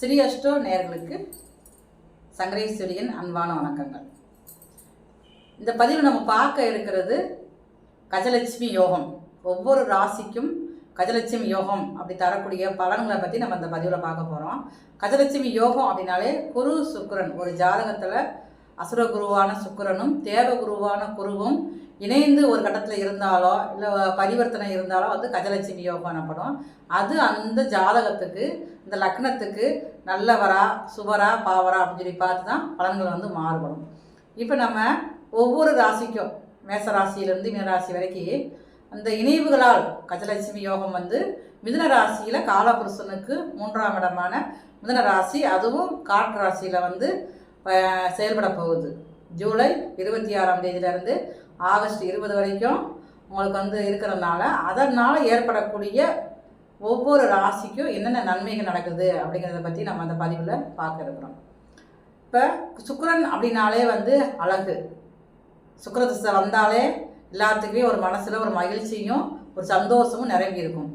ஸ்ரீ அஷ்டோ நேர்களுக்கு சங்கரேஸ்வரியின் அன்பான வணக்கங்கள். இந்த பதிவில் நம்ம பார்க்க இருக்கிறது கஜலட்சுமி யோகம். ஒவ்வொரு ராசிக்கும் கஜலட்சுமி யோகம் அப்படி தரக்கூடிய பலன்களை பற்றி நம்ம இந்த பதிவில் பார்க்க போகிறோம் கஜலட்சுமி யோகம் அப்படின்னாலே குரு சுக்கரன் ஒரு ஜாதகத்தில் அசுர குருவான சுக்கரனும் தேவ குருவான குருவும் இணைந்து ஒரு கட்டத்தில் இருந்தாலோ இல்லை பரிவர்த்தனை இருந்தாலோ வந்து கஜலட்சுமி யோகம் எனப்படும் அது அந்த ஜாதகத்துக்கு இந்த லக்னத்துக்கு நல்லவரா சுவரா பாவரா அப்படின்னு சொல்லி பார்த்து தான் பலன்கள் வந்து மாறுபடும். இப்போ நம்ம ஒவ்வொரு ராசிக்கும் மேச ராசியிலேருந்து மீனராசி வரைக்கும் அந்த இணைவுகளால் கஜலட்சுமி யோகம் வந்து மிதுன ராசியில் காலபுருஷனுக்கு மூன்றாம் இடமான மிதுன ராசி அதுவும் காற்று ராசியில் வந்து செயல்பட போகுது. ஜூலை இருபத்தி ஆறாம் தேதியிலேருந்து ஆகஸ்ட் இருபது வரைக்கும் உங்களுக்கு வந்து இருக்கிறதுனால அதனால் ஏற்படக்கூடிய ஒவ்வொரு ராசிக்கும் என்னென்ன நன்மைகள் நடக்குது அப்படிங்கிறத பற்றி நம்ம அந்த பதிவில் பார்க்க இருக்கிறோம். இப்போ சுக்கரன் அப்படின்னாலே வந்து அழகு. சுக்கிர திசை வந்தாலே எல்லாத்துக்குமே ஒரு மனசில் ஒரு மகிழ்ச்சியும் ஒரு சந்தோஷமும் நிரம்பி இருக்கும்.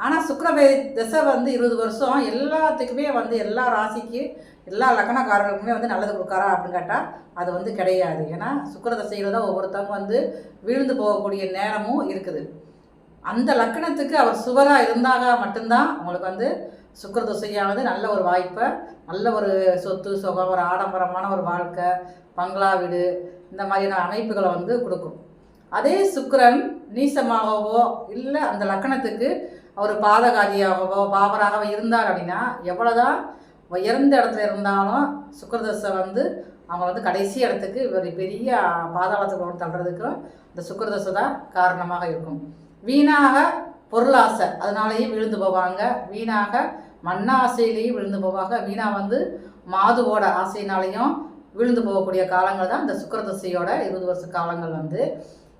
ஆனால் சுக்கரபே திசை வந்து இருபது வருஷம் எல்லாத்துக்குமே வந்து எல்லா ராசிக்கு எல்லா லக்கணக்காரர்களுக்குமே வந்து நல்லது கொடுக்காரா அப்படின்னு கேட்டால் அது வந்து கிடையாது. ஏன்னா சுக்கிர திசையில் தான் ஒவ்வொருத்தவங்க வந்து வீழ்ந்து போகக்கூடிய நேரமும் இருக்குது. அந்த லக்கணத்துக்கு அவர் சுவராக இருந்தாக மட்டும்தான் அவங்களுக்கு வந்து சுக்கிர தசையானது நல்ல ஒரு வாய்ப்பை நல்ல ஒரு சொத்து சுகம் ஒரு ஆடம்பரமான ஒரு வாழ்க்கை பங்களா வீடு இந்த மாதிரியான அமைப்புகளை வந்து கொடுக்கும். அதே சுக்கரன் நீசமாகவோ இல்லை அந்த லக்கணத்துக்கு அவர் பாதகாதியாகவோ பாவராகவோ இருந்தார் அப்படின்னா எவ்வளோதான் உயர்ந்த இடத்துல இருந்தாலும் சுக்கரதசை வந்து அவங்க வந்து கடைசி இடத்துக்கு ஒரு பெரிய பாதாளத்துக்கு கொண்டு தள்ளுறதுக்கும் இந்த சுக்கரதசை தான் காரணமாக இருக்கும். வீணாக பொருளாசை அதனாலேயும் விழுந்து போவாங்க. வீணாக மண்ணாசையிலையும் விழுந்து போவாங்க. வீணா வந்து மாதுவோட ஆசையினாலையும் விழுந்து போகக்கூடிய காலங்கள் தான் இந்த சுக்கரதசையோட இருபது வருஷ காலங்கள் வந்து.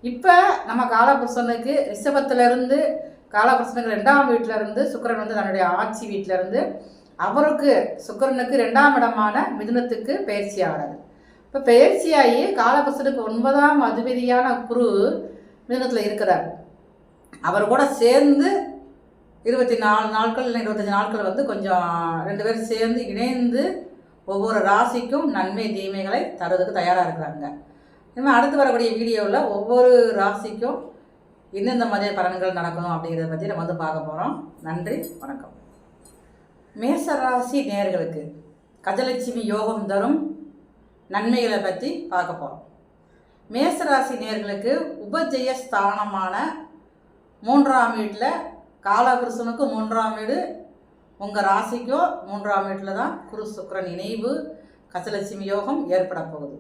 இப்போ நம்ம காலபுருஷனுக்கு ரிஷபத்திலேருந்து காலபுருஷனுக்கு ரெண்டாம் வீட்டிலேருந்து இருந்து சுக்கிரன் வந்து தன்னுடைய ஆட்சி வீட்டிலேருந்து அவருக்கு சுக்கரனுக்கு ரெண்டாம் இடமான மிதுனத்துக்கு பயிற்சி ஆகிறாரு இப்போ பயிற்சியாகி காலபுருஷனுக்கு ஒன்பதாம் அதிபதியான குரு மிதுனத்தில் இருக்கிறார். அவர் கூட சேர்ந்து இருபத்தி நாலு நாட்கள் இல்லை இருபத்தஞ்சி நாட்கள் வந்து கொஞ்சம் ரெண்டு பேரும் சேர்ந்து இணைந்து ஒவ்வொரு ராசிக்கும் நன்மை தீமைகளை தருவதற்கு தயாராக இருக்கிறாங்க. இனிமேல் அடுத்து வரக்கூடிய வீடியோவில் ஒவ்வொரு ராசிக்கும் எந்தெந்த மாதிரி பலன்கள் நடக்கணும் அப்படிங்கிறத பற்றி நம்ம வந்து பார்க்க போகிறோம் நன்றி வணக்கம். மேச ராசி நேர்களுக்கு கஜலட்சுமி யோகம் தரும் நன்மைகளை பற்றி பார்க்க போகிறோம் மேசராசி நேர்களுக்கு உபஜய ஸ்தானமான மூன்றாம் வீட்டில் காலபுருஷனுக்கு மூன்றாம் வீடு உங்கள் ராசிக்கோ மூன்றாம் வீட்டில் தான் குரு சுக்கரன் இணைவு கஜலட்சுமி யோகம் ஏற்பட போகுது.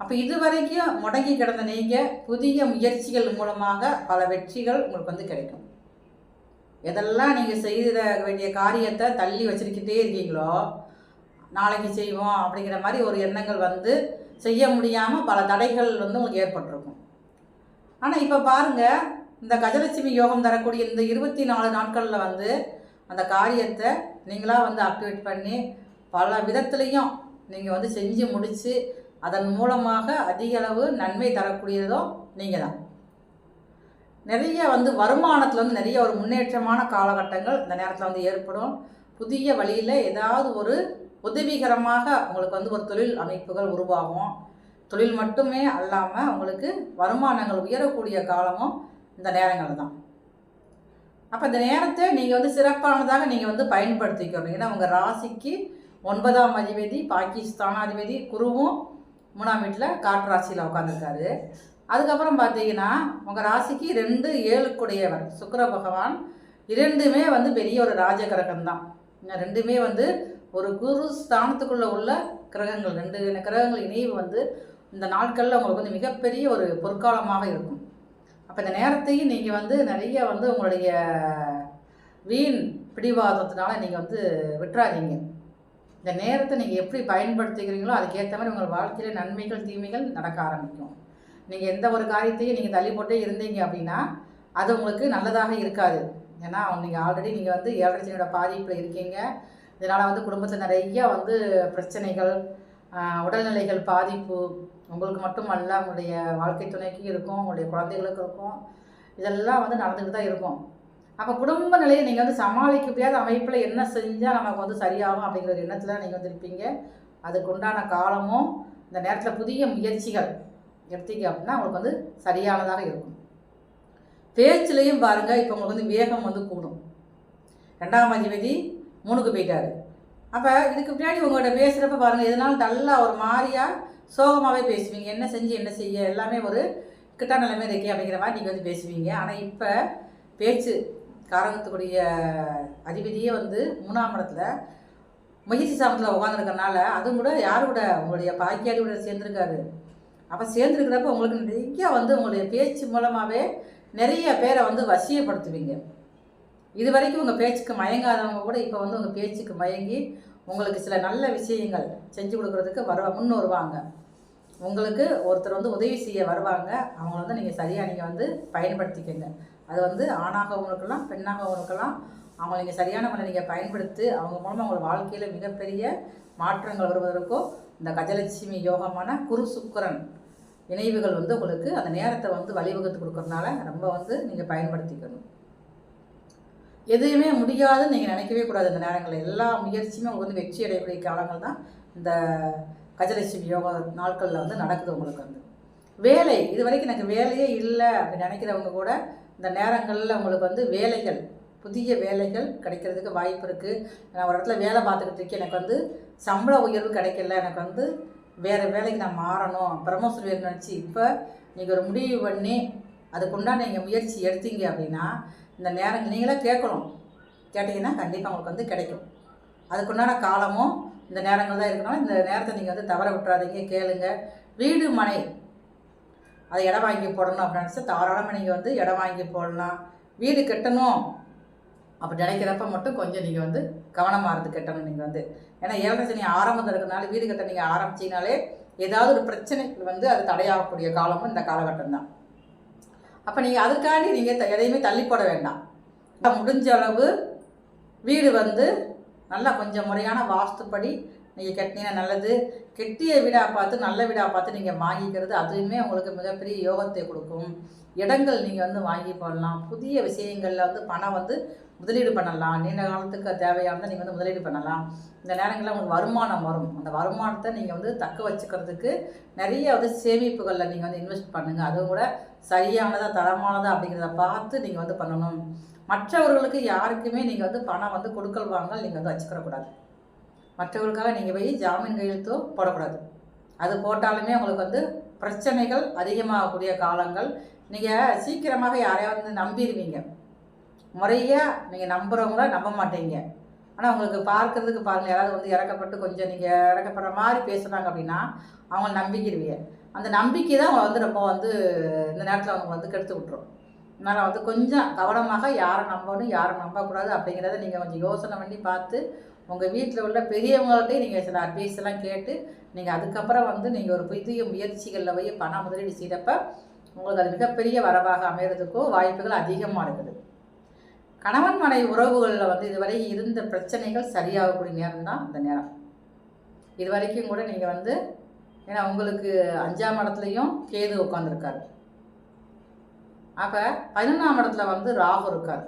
அப்போ இது வரைக்கும் முடங்கி கிடந்த நீங்கள் புதிய முயற்சிகள் மூலமாக பல வெற்றிகள் உங்களுக்கு வந்து கிடைக்கும். எதெல்லாம் நீங்கள் செய்த வேண்டிய காரியத்தை தள்ளி வச்சிருக்கிட்டே இருக்கீங்களோ நாளைக்கு செய்வோம் அப்படிங்கிற மாதிரி ஒரு எண்ணங்கள் வந்து செய்ய முடியாமல் பல தடைகள் வந்து உங்களுக்கு ஏற்பட்டிருக்கும். ஆனால் இப்போ பாருங்கள் இந்த கஜலட்சுமி யோகம் தரக்கூடிய இந்த இருபத்தி நாலு நாட்களில் வந்து அந்த காரியத்தை நீங்களாக வந்து ஆக்டிவேட் பண்ணி பல விதத்துலேயும் நீங்கள் வந்து செஞ்சு முடித்து அதன் மூலமாக அதிக அளவு நன்மை தரக்கூடியதோ நீங்கள் தான் நிறைய வந்து வருமானத்தில் வந்து நிறைய ஒரு முன்னேற்றமான காலகட்டங்கள் இந்த நேரத்தில் வந்து ஏற்படும். புதிய வழியில் ஏதாவது ஒரு உதவிகரமாக உங்களுக்கு வந்து ஒரு தொழில் அமைப்புகள் உருவாகும். தொழில் மட்டுமே அல்லாமல் உங்களுக்கு வருமானங்கள் உயரக்கூடிய காலமும் இந்த நேரங்கள் தான். அப்போ இந்த நேரத்தை நீங்கள் வந்து சிறப்பானதாக நீங்கள் வந்து பயன்படுத்திக்கணும். ஏன்னா உங்கள் ராசிக்கு ஒன்பதாம் அதிபதி பாகிஸ்தானாதிபதி குருவும் மூணாம் வீட்டில் காற்று ராசியில் உட்காந்துருக்காரு அதுக்கப்புறம் பார்த்தீங்கன்னா உங்கள் ராசிக்கு ரெண்டு ஏழுக்குடையவர். சுக்கர பகவான் இரண்டுமே வந்து பெரிய ஒரு ராஜ கிரகம் தான் ரெண்டுமே வந்து ஒரு குரு ஸ்தானத்துக்குள்ளே உள்ள கிரகங்கள். ரெண்டு கிரகங்கள் இணைவு வந்து இந்த நாட்களில் உங்களுக்கு வந்து மிகப்பெரிய ஒரு பொற்காலமாக இருக்கும். அப்போ இந்த நேரத்தையும் நீங்கள் வந்து நிறைய வந்து உங்களுடைய வீண் பிடிவாதத்தினால நீங்கள் வந்து விட்டுறாதீங்க. இந்த நேரத்தை நீங்கள் எப்படி பயன்படுத்திக்கிறீங்களோ அதுக்கேற்ற மாதிரி உங்கள் வாழ்க்கையில் நன்மைகள் தீமைகள் நடக்க ஆரம்பிக்கும். நீங்கள் எந்த ஒரு காரியத்தையும் நீங்கள் தள்ளி போட்டே இருந்தீங்க அப்படின்னா அது உங்களுக்கு நல்லதாக இருக்காது. ஏன்னா நீங்கள் ஆல்ரெடி நீங்கள் வந்து ஏழரை பாதிப்பில் இருக்கீங்க. இதனால் வந்து குடும்பத்தில் நிறைய வந்து பிரச்சனைகள் உடல்நிலைகள் பாதிப்பு உங்களுக்கு மட்டும் உங்களுடைய வாழ்க்கை துணைக்கு இருக்கும் உங்களுடைய குழந்தைகளுக்கு இருக்கும். இதெல்லாம் வந்து நடந்துக்கிட்டு தான் இருக்கும். அப்போ குடும்ப நிலையை நீங்கள் வந்து சமாளிக்க முடியாத அமைப்பில் என்ன செஞ்சால் நமக்கு வந்து சரியாகும் அப்படிங்கிற எண்ணத்தில் நீங்கள் வந்து இருப்பீங்க. அதுக்கு உண்டான காலமும் இந்த நேரத்தில் புதிய முயற்சிகள் எடுத்தீங்க அப்படின்னா உங்களுக்கு வந்து சரியானதாக இருக்கும். பேச்சுலேயும் பாருங்கள் இப்போ உங்களுக்கு வந்து வேகம் வந்து கூடும். ரெண்டாம் அதிபதி மூணுக்கு போயிட்டாரு. அப்போ இதுக்கு பின்னாடி உங்கள்கிட்ட பேசுகிறப்ப பாருங்கள் எதுனாலும் நல்லா ஒரு மாதிரியாக சோகமாகவே பேசுவீங்க. என்ன செஞ்சு என்ன செய்ய எல்லாமே ஒரு கிட்ட நிலைமை இருக்கே அப்படிங்கிற மாதிரி நீங்கள் வந்து பேசுவீங்க. ஆனால் இப்போ பேச்சு காரகத்துக்குரிய அதிபதியே வந்து மூணாம் இடத்துல முயற்சி சாமத்தில் உட்காந்துருக்கறனால அதுவும் கூட யாரோட உங்களுடைய பாக்கியாதியோட சேர்ந்துருக்காரு. அப்போ சேர்ந்துருக்கிறப்ப உங்களுக்கு நிறைய வந்து உங்களுடைய பேச்சு மூலமாகவே நிறைய பேரை வந்து வசியப்படுத்துவீங்க. இது வரைக்கும் உங்கள் பேச்சுக்கு மயங்காதவங்க கூட இப்போ வந்து உங்கள் பேச்சுக்கு மயங்கி உங்களுக்கு சில நல்ல விஷயங்கள் செஞ்சு கொடுக்குறதுக்கு வர முன் வருவாங்க. உங்களுக்கு ஒருத்தர் வந்து உதவி செய்ய வருவாங்க. அவங்கள வந்து நீங்கள் சரியாக நீங்கள் வந்து பயன்படுத்திக்கங்க. அது வந்து ஆணாகவும் இருக்கலாம் பெண்ணாகவும் இருக்கலாம் அவங்கள நீங்கள் சரியான முறை நீங்கள் பயன்படுத்தி அவங்க மூலமாக உங்கள் வாழ்க்கையில் மிகப்பெரிய மாற்றங்கள் வருவதற்கோ இந்த கஜலட்சுமி யோகமான குரு சுக்கரன் இணைவுகள் வந்து உங்களுக்கு அந்த நேரத்தை வந்து வழிவகுத்து கொடுக்கறதுனால ரொம்ப வந்து நீங்கள் பயன்படுத்திக்கணும். எதுவுமே முடியாதுன்னு நீங்கள் நினைக்கவே கூடாது இந்த நேரங்களில். எல்லா முயற்சியுமே உங்களுக்கு வந்து வெற்றி அடையக்கூடிய காலங்கள் தான் இந்த கஜலட்சுமி யோகா நாட்களில் வந்து நடக்குது உங்களுக்கு வந்து. வேலை இது வரைக்கும் எனக்கு வேலையே இல்லை அப்படின்னு நினைக்கிறவங்க கூட இந்த நேரங்களில் உங்களுக்கு வந்து வேலைகள் புதிய வேலைகள் கிடைக்கிறதுக்கு வாய்ப்பு இருக்குது நான் ஒரு இடத்துல வேலை பார்த்துக்கிட்டு இருக்கேன். எனக்கு வந்து சம்பள உயர்வு கிடைக்கல. எனக்கு வந்து வேறு வேலைக்கு நான் மாறணும். ப்ரமோஷன் வேணும்னு நினச்சி இப்போ நீங்கள் ஒரு முடிவு பண்ணி அதுக்குண்டான நீங்கள் முயற்சி எடுத்தீங்க அப்படின்னா இந்த நேரம் நீங்களே கேட்கணும். கேட்டிங்கன்னா கண்டிப்பாக உங்களுக்கு வந்து கிடைக்கும். அதுக்குண்டான காலமும் இந்த நேரங்கள் தான் இருக்கணும் இந்த நேரத்தை நீங்கள் வந்து தவற விட்டுறாதீங்க. கேளுங்க. வீடு மனை அதை இடம் வாங்கி போடணும் அப்படின்னு நினச்சா தாராளமாக நீங்கள் வந்து இடம் வாங்கி போடலாம். வீடு கட்டணும். அப்படி நினைக்கிறப்ப மட்டும் கொஞ்சம் நீங்கள் வந்து கவனமாக இருந்து கட்டணும் நீங்கள் வந்து. ஏன்னா ஏழரை சனி ஆரம்பத்தில் இருக்கிறனால வீடு கட்ட நீங்கள் ஆரம்பிச்சிங்கனாலே ஏதாவது ஒரு பிரச்சனைகள் வந்து அது தடையாகக்கூடிய காலமும் இந்த காலகட்டம் தான். அப்போ நீங்கள் அதுக்காண்டி நீங்கள் த- எதையுமே தள்ளி போட வேண்டாம். முடிஞ்ச அளவு வீடு வந்து நல்லா கொஞ்சம் முறையான வாஸ்துப்படி நீங்கள் கட்டினீங்கன்னா நல்லது. கெட்டிய வீடாக பார்த்து நல்ல வீடாக பார்த்து நீங்கள் வாங்கிக்கிறது அதுவுமே உங்களுக்கு மிகப்பெரிய யோகத்தை கொடுக்கும். இடங்கள் நீங்கள் வந்து வாங்கி போடலாம். புதிய விஷயங்களில் வந்து பணம் வந்து முதலீடு பண்ணலாம். நீண்ட காலத்துக்கு தேவையானதை நீங்கள் வந்து முதலீடு பண்ணலாம். இந்த நேரங்களில் உங்களுக்கு வருமானம் வரும். அந்த வருமானத்தை நீங்கள் வந்து தக்க வச்சுக்கிறதுக்கு நிறைய வந்து சேமிப்புகளில் நீங்கள் வந்து இன்வெஸ்ட் பண்ணுங்கள் அதுவும் கூட சரியானதா தரமானதா அப்படிங்கிறத பார்த்து நீங்கள் வந்து பண்ணணும். மற்றவர்களுக்கு யாருக்குமே நீங்கள் வந்து பணம் வந்து கொடுக்கல் வாங்கல் நீங்கள் வந்து வச்சுக்கிறக்கூடாது. மற்றவர்களுக்காக நீங்கள் போய் ஜாமீன் கையெழுத்தோ போடக்கூடாது. அது போட்டாலுமே உங்களுக்கு வந்து பிரச்சனைகள் அதிகமாகக்கூடிய காலங்கள். நீங்கள் சீக்கிரமாக யாரையாவது வந்து நம்பிடுவீங்க முறையாக நீங்கள் நம்புகிறவங்கள நம்ப மாட்டீங்க. ஆனால் உங்களுக்கு பார்க்கறதுக்கு பாருங்கள் யாராவது வந்து இறக்கப்பட்டு கொஞ்சம் நீங்கள் இறக்கப்படுற மாதிரி பேசுனாங்க அப்படின்னா அவங்கள நம்பிக்கிடுவீங்க அந்த நம்பிக்கை தான் அவங்க வந்து ரொம்ப வந்து இந்த நேரத்தில் அவங்க வந்து கெடுத்து விட்ரும் அதனால் வந்து கொஞ்சம் கவனமாக யாரை நம்பணும் யாரை நம்பக்கூடாது அப்படிங்கிறத நீங்கள் கொஞ்சம் யோசனை பண்ணி பார்த்து உங்கள் வீட்டில் உள்ள பெரியவங்கள்ட்டே நீங்கள் சில அட்வைஸ் எல்லாம் கேட்டு நீங்கள் அதுக்கப்புறம் வந்து நீங்கள் ஒரு புதிய முயற்சிகளில் போய் பண முதலீடு செய்கிறப்ப உங்களுக்கு அது மிகப்பெரிய வரவாக அமைகிறதுக்கோ வாய்ப்புகள் அதிகமாக இருக்குது. கணவன் மனை உறவுகளில் வந்து இதுவரை இருந்த பிரச்சனைகள் சரியாகக்கூடிய நேரம் தான் அந்த நேரம். இது வரைக்கும் கூட நீங்கள் வந்து ஏன்னா உங்களுக்கு அஞ்சாம் இடத்துலையும் கேது உட்காந்துருக்காரு அப்போ பதினொன்றாம் இடத்துல வந்து ராகு இருக்கார்.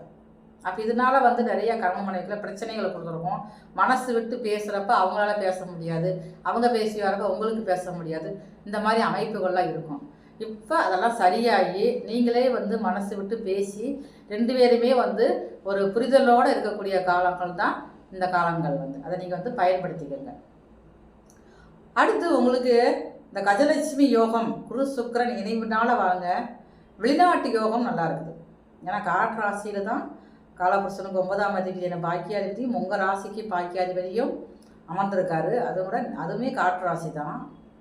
அப்போ இதனால வந்து நிறைய கணவன் மனைவிக்குள்ள பிரச்சனைகளை கொடுத்துருக்கோம். மனசு விட்டு பேசுகிறப்ப அவங்களால பேச முடியாது. அவங்க பேசி வரப்ப உங்களுக்கு பேச முடியாது. இந்த மாதிரி அமைப்புகள்லாம் இருக்கும். இப்போ அதெல்லாம் சரியாகி நீங்களே வந்து மனசு விட்டு பேசி ரெண்டு பேருமே வந்து ஒரு புரிதலோடு இருக்கக்கூடிய காலங்கள் தான் இந்த காலங்கள் வந்து. அதை நீங்கள் வந்து பயன்படுத்திக்கோங்க. அடுத்து உங்களுக்கு இந்த கஜலட்சுமி யோகம் குரு சுக்கரன் இணைவுனால வாங்க. வெளிநாட்டு யோகம் நல்லா இருக்குது. ஏன்னா காற்று ராசியில் தான் காலபுருஷனுக்கு ஒன்பதாம் அதிபதியான பாக்கியாதிபதியும் உங்கள் ராசிக்கு பாக்கியாதிபதியும் அமர்ந்திருக்காரு. அது கூட அதுவுமே காற்று ராசி தான்.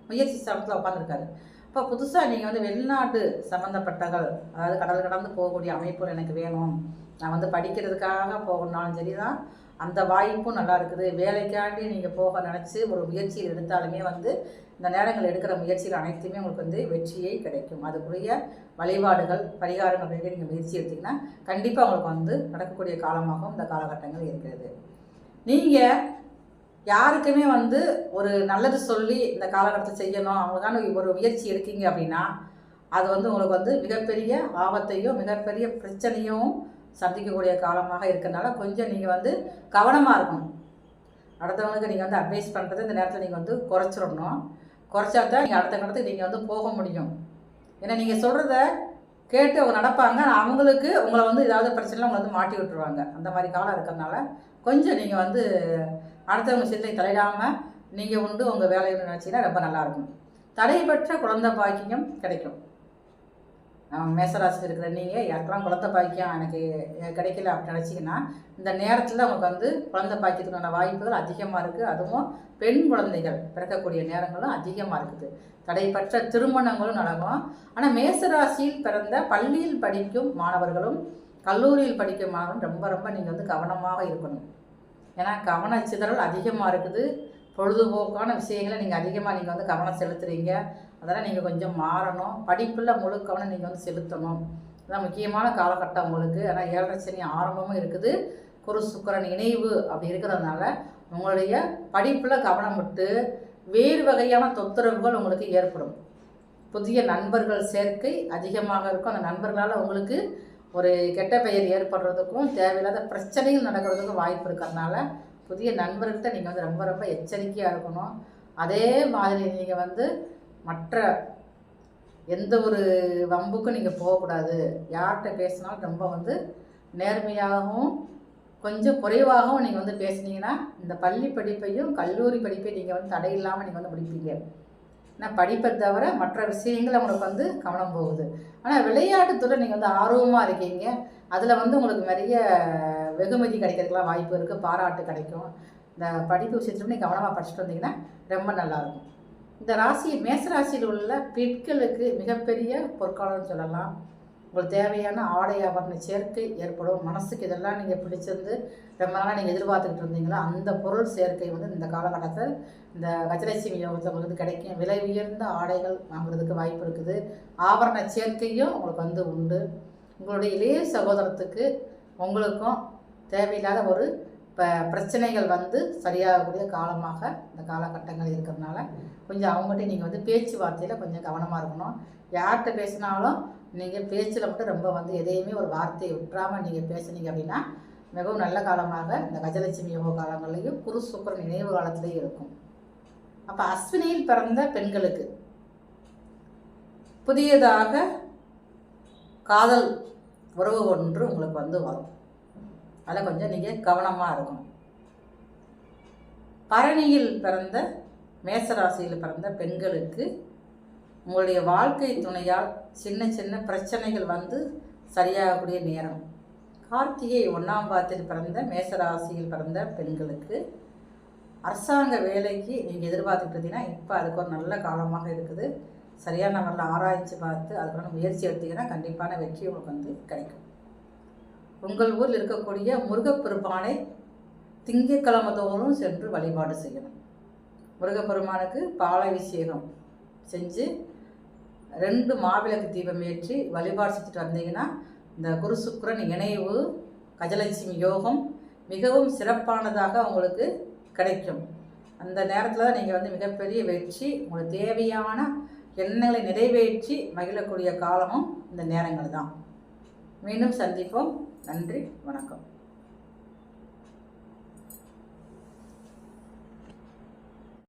முயற்சி ஸ்தானத்தில் உட்காந்துருக்காரு இப்போ புதுசாக நீங்கள் வந்து வெளிநாட்டு சம்மந்தப்பட்டகள் அதாவது கடல் கடந்து போகக்கூடிய அமைப்புகள் எனக்கு வேணும். நான் வந்து படிக்கிறதுக்காக போகணும்னாலும் சரி தான் அந்த வாய்ப்பும் நல்லா இருக்குது. வேலைக்காண்டி நீங்கள் போக நினச்சி ஒரு முயற்சியில் எடுத்தாலுமே வந்து இந்த நேரங்கள் எடுக்கிற முயற்சிகள் அனைத்துமே உங்களுக்கு வந்து வெற்றியை கிடைக்கும். அதுக்குரிய வழிபாடுகள் பரிகாரங்கள் அப்படின்னு நீங்கள் முயற்சி எடுத்தீங்கன்னா கண்டிப்பாக உங்களுக்கு வந்து நடக்கக்கூடிய காலமாகவும் இந்த காலகட்டங்கள் இருக்கிறது. நீங்கள் யாருக்குமே வந்து ஒரு நல்லது சொல்லி இந்த காலகட்டத்தை செய்யணும் அவங்களுக்கான ஒரு முயற்சி எடுக்கீங்க அப்படின்னா அது வந்து உங்களுக்கு வந்து மிகப்பெரிய ஆபத்தையும் மிகப்பெரிய பிரச்சனையும் சந்திக்கக்கூடிய காலமாக இருக்கிறனால கொஞ்சம் நீங்கள் வந்து கவனமாக இருக்கணும். அடுத்தவங்களுக்கு நீங்கள் வந்து அட்வைஸ் பண்ணுறது இந்த நேரத்தில் நீங்கள் வந்து குறைச்சிடணும். குறைச்சா தான் நீங்கள் அடுத்த கட்டத்துக்கு நீங்கள் வந்து போக முடியும். ஏன்னா நீங்கள் சொல்கிறத கேட்டு அவங்க நடப்பாங்க. அவங்களுக்கு உங்களை வந்து ஏதாவது பிரச்சனை உங்களை வந்து மாட்டி விட்டுருவாங்க. அந்த மாதிரி காலம் இருக்கிறதுனால கொஞ்சம் நீங்கள் வந்து அடுத்தவங்க விஷயத்தை தலையிடாமல் நீங்கள் உண்டு உங்கள் வேலையை நினச்சிங்கன்னா ரொம்ப நல்லாயிருக்கும் தடைபெற்ற குழந்தை பாக்கியம் கிடைக்கும். மேசராசி இருக்கிற நீங்கள் யாருக்கெல்லாம் குழந்தை பாக்கியம் எனக்கு கிடைக்கல அப்படின்னு நினச்சிங்கன்னா இந்த நேரத்தில் உங்களுக்கு வந்து குழந்தை பாக்கியத்துக்கான வாய்ப்புகள் அதிகமாக இருக்குது அதுவும் பெண் குழந்தைகள் பிறக்கக்கூடிய நேரங்களும் அதிகமாக இருக்குது. தடைப்பற்ற திருமணங்களும் நடக்கும். ஆனால் மேசராசியில் பிறந்த பள்ளியில் படிக்கும் மாணவர்களும் கல்லூரியில் படிக்கும் மாணவர்களும் ரொம்ப ரொம்ப நீங்கள் வந்து கவனமாக இருக்கணும். ஏன்னா கவனச்சிதறல் அதிகமாக இருக்குது. பொழுதுபோக்கான விஷயங்களை நீங்கள் அதிகமாக நீங்கள் வந்து கவனம் செலுத்துகிறீங்க அதெல்லாம் நீங்கள் கொஞ்சம் மாறணும். படிப்பில் முழு கவனம் நீங்கள் வந்து செலுத்தணும். அதான் முக்கியமான காலகட்டம் உங்களுக்கு. ஆனால் ஏழரை சனி ஆரம்பமும் இருக்குது. குரு சுக்கரன் இணைவு அப்படி இருக்கிறதுனால உங்களுடைய படிப்பில் கவனம் விட்டு வேறு வகையான தொந்தரவுகள் உங்களுக்கு ஏற்படும். புதிய நண்பர்கள் சேர்க்கை அதிகமாக இருக்கும். அந்த நண்பர்களால் உங்களுக்கு ஒரு கெட்ட பெயர் ஏற்படுறதுக்கும் தேவையில்லாத பிரச்சனைகள் நடக்கிறதுக்கும் வாய்ப்பு இருக்கிறதுனால புதிய நண்பர்கிட்ட நீங்கள் வந்து ரொம்ப ரொம்ப எச்சரிக்கையாக இருக்கணும். அதே மாதிரி நீங்கள் வந்து மற்ற எந்த ஒரு வம்புக்கும் நீங்கள் போகக்கூடாது. யார்கிட்ட பேசினாலும் ரொம்ப வந்து நேர்மையாகவும் கொஞ்சம் குறைவாகவும் நீங்கள் வந்து பேசுனீங்கன்னா இந்த பள்ளி படிப்பையும் கல்லூரி படிப்பையும் நீங்கள் வந்து தடையில்லாமல் நீங்கள் வந்து முடிப்பீங்க. ஏன்னா படிப்பை தவிர மற்ற விஷயங்கள் உங்களுக்கு வந்து கவனம் போகுது. ஆனால் விளையாட்டுத்துறை நீங்கள் வந்து ஆர்வமாக இருக்கீங்க. அதில் வந்து உங்களுக்கு நிறைய வெகுமதி கிடைக்கிறதுக்கெலாம் வாய்ப்பு இருக்குது பாராட்டு கிடைக்கும். இந்த படிப்பு விஷயத்துல நீங்கள் கவனமாக படிச்சுட்டு வந்தீங்கன்னா ரொம்ப நல்லாயிருக்கும். இந்த ராசி மேச ராசியில் உள்ள பெண்களுக்கு மிகப்பெரிய பொற்காலம்னு சொல்லலாம். உங்களுக்கு தேவையான ஆடை ஆபரண சேர்க்கை ஏற்படும். மனசுக்கு இதெல்லாம் நீங்கள் பிடிச்சிருந்து ரொம்ப நாளாக நீங்கள் எதிர்பார்த்துக்கிட்டு இருந்தீங்களோ அந்த பொருள் சேர்க்கை வந்து இந்த காலகட்டத்தில் இந்த கஜலட்சுமி யோகத்தில் உங்களுக்கு வந்து கிடைக்கும். விலை உயர்ந்த ஆடைகள் வாங்குறதுக்கு வாய்ப்பு இருக்குது. ஆபரண சேர்க்கையும் உங்களுக்கு வந்து உண்டு. உங்களுடைய இளைய சகோதரத்துக்கு உங்களுக்கும் தேவையில்லாத ஒரு இப்போ பிரச்சனைகள் வந்து சரியாகக்கூடிய காலமாக இந்த காலகட்டங்கள் இருக்கிறதுனால கொஞ்சம் அவங்ககிட்ட நீங்கள் வந்து பேச்சுவார்த்தையில் கொஞ்சம் கவனமாக இருக்கணும். யார்கிட்ட பேசினாலும் நீங்கள் பேச்சில் மட்டும் ரொம்ப வந்து எதையுமே ஒரு வார்த்தையை விட்டுறாமல் நீங்கள் பேசுனீங்க அப்படின்னா மிகவும் நல்ல காலமாக இந்த கஜலட்சுமி யோக காலங்களையும் குரு சுக்கரன் நினைவு காலத்திலையும் இருக்கும். அப்போ அஸ்வினியில் பிறந்த பெண்களுக்கு புதியதாக காதல் உறவு ஒன்று உங்களுக்கு வந்து வரும். அதில் கொஞ்சம் நீங்கள் கவனமாக இருக்கும் பரணியில் பிறந்த மேசராசியில் பிறந்த பெண்களுக்கு உங்களுடைய வாழ்க்கை துணையால் சின்ன சின்ன பிரச்சனைகள் வந்து சரியாகக்கூடிய நேரம். கார்த்திகை ஒன்றாம் பாத்தில் பிறந்த மேசராசியில் பிறந்த பெண்களுக்கு அரசாங்க வேலைக்கு நீங்கள் எதிர்பார்த்துக்கிட்டீங்கன்னா இப்போ அதுக்கு ஒரு நல்ல காலமாக இருக்குது. சரியான வரல ஆராய்ச்சி பார்த்து அதுக்கான முயற்சி எடுத்தீங்கன்னா கண்டிப்பான வெற்றி உங்களுக்கு வந்து கிடைக்கும். உங்கள் ஊரில் இருக்கக்கூடிய முருகப்பெருமானை திங்கக்கிழமை தோறும் சென்று வழிபாடு செய்யணும். முருகப்பெருமானுக்கு பாலாபிஷேகம் செஞ்சு ரெண்டு மாவிளக்கு தீபம் ஏற்றி வழிபாடு செஞ்சுட்டு வந்தீங்கன்னா இந்த குரு சுக்கரன் இணைவு கஜலட்சுமி யோகம் மிகவும் சிறப்பானதாக உங்களுக்கு கிடைக்கும். அந்த நேரத்தில் தான் நீங்கள் வந்து மிகப்பெரிய வெற்றி உங்களுக்கு தேவையான எண்ணங்களை நிறைவேற்றி மகிழக்கூடிய காலமும் இந்த நேரங்கள் தான். மீண்டும் சந்திப்போம். நன்றி வணக்கம்.